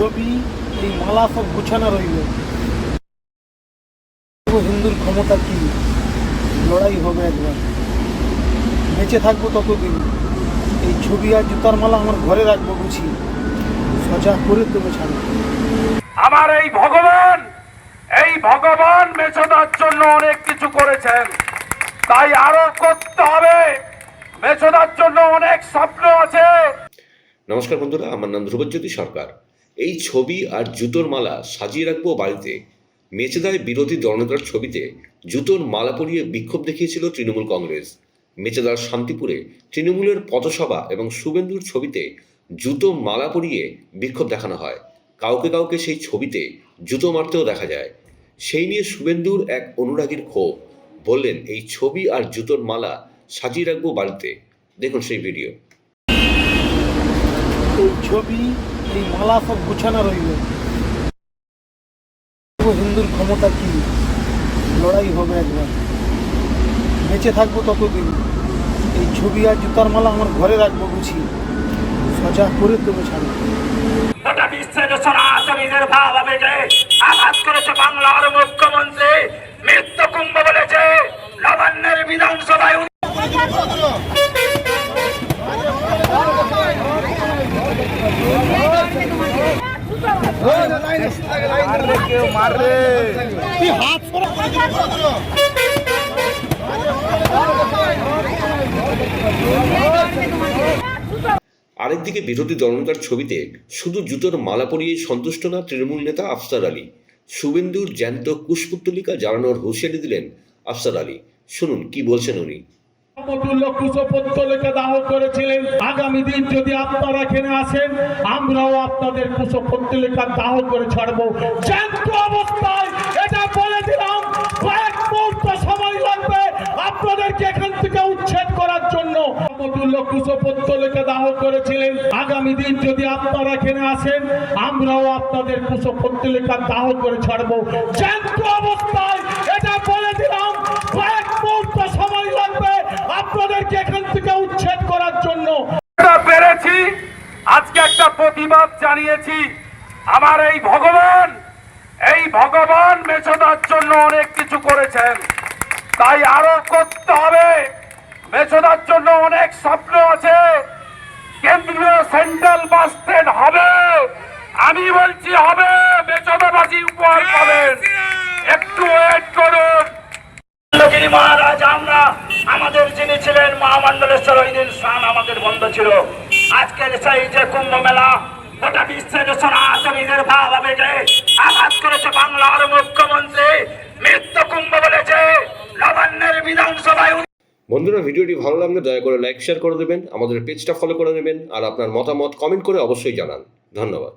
ছবি এই মালা সব গুছানো রইল। হিন্দুর ক্ষমতা কি? লড়াই হবে একবার। বেঁচে থাকব ততদিন। এই ছবি আর জুতার মালা আমার ঘরে রাখব গুছিয়ে সজা করে দেবো ছাড়বো আমার এই ভগবান এই ভগবান মেছদার জন্য অনেক কিছু করেছেন। তাই আরও করতে হবে। মেছদার জন্য অনেক স্বপ্ন আছে। নমস্কার বন্ধুরা আমার নাম ধ্রুবজ্যোতি সরকার। এই ছবি আর জুতোর মালা সাজিয়ে রাখব বাড়িতে। মেচেদায় বিরোধী দলনেতার ছবিতে জুতোর মালা পরিয়ে বিক্ষোভ দেখিয়েছিল তৃণমূল কংগ্রেস। মেচেদার শান্তিপুরে তৃণমূলের পথসভা এবং শুভেন্দুর ছবিতে জুতো মালা পরিয়ে বিক্ষোভ দেখানো হয়। কাউকে কাউকে সেই ছবিতে জুতো মারতেও দেখা যায়। সেই নিয়ে শুভেন্দুর এক অনুরাগীর ক্ষোভ। বললেন, এই ছবি আর জুতোর মালা সাজিয়ে রাখব বাড়িতে। দেখুন সেই ভিডিও। ছবি এই মালা সব গুছানো রইল। হিন্দুর ক্ষমতা কি? লড়াই হবে একবার। বেঁচে থাকব ততদিন। এই ছবি আর জুতার মালা আমার ঘরে রাখব গুছিয়ে সজা করে তুমি ছাড়বো বাংলার মুখ্যমন্ত্রী মৃত্যু কুম্ভ বলেছে নবান্নের বিধানসভায় আরেকদিকে বিরোধী দলনেতার ছবিতে শুধু জুতোর মালা পরিয়ে সন্তুষ্ট না তৃণমূল নেতা আফসার আলী। শুভেন্দুর জ্যান্ত কুশপুত্তলিকা জ্বালানোর হুঁশিয়ারি দিলেন আফসার আলী। শুনুন, কি বলছেন উনি? আগামী দিন যদি আপনারা আসেন, আমরাও আপনাদের কুশপত্তলিকা অবস্থায় আপনাদেরকে এখান থেকে উচ্ছেদ করার জন্য। দাহ করেছিলেন। আগামী দিন যদি আপনারা এখানে আসেন, আমরাও আপনাদের কুশপত্তলিকা দাহ করে ছাড়বো। জ্যান্ত অবস্থায় এটা বলে দিলাম কয়েক মুহূর্ত সময় লাগবে আপনাদেরকে এখান থেকে উচ্ছেদ করার জন্য আমরা পেরেছি আজকে একটা প্রতিবাদ জানিয়েছি। আমার এই ভগবান এই ভগবান মেছদার জন্য অনেক কিছু করেছেন। তাই আরও করতে হবে। মেছদার জন্য অনেক স্বপ্ন আছে। কেন্দ্রীয় সেন্ট্রাল বাস স্ট্যান্ড হবে। আমি বলছি হবে। মেছদাবাসী উপহার পাবেন। একটু ওয়েট করুন। মহারাজ, আমরা আমাদের যিনি ছিলেন মহামন্ডলেশ্বর ওই দিন স্নান আমাদের বন্ধ ছিল। আজকের সেই যে কুম্ভ মেলা গোটা বিশ্বের সনাতনীদের ভাব আবেগে আঘাত করেছে বাংলার মুখ্যমন্ত্রী। মৃত্যু কুম্ভ বলেছে, নবান্নের বিধানসভায় বন্ধুরা, ভিডিওটি ভালো লাগলে দয়া করে লাইক শেয়ার করে দেবেন, আমাদের পেজটা ফলো করে নেবেন, আর আপনার মতামত কমেন্ট করে অবশ্যই জানান। ধন্যবাদ।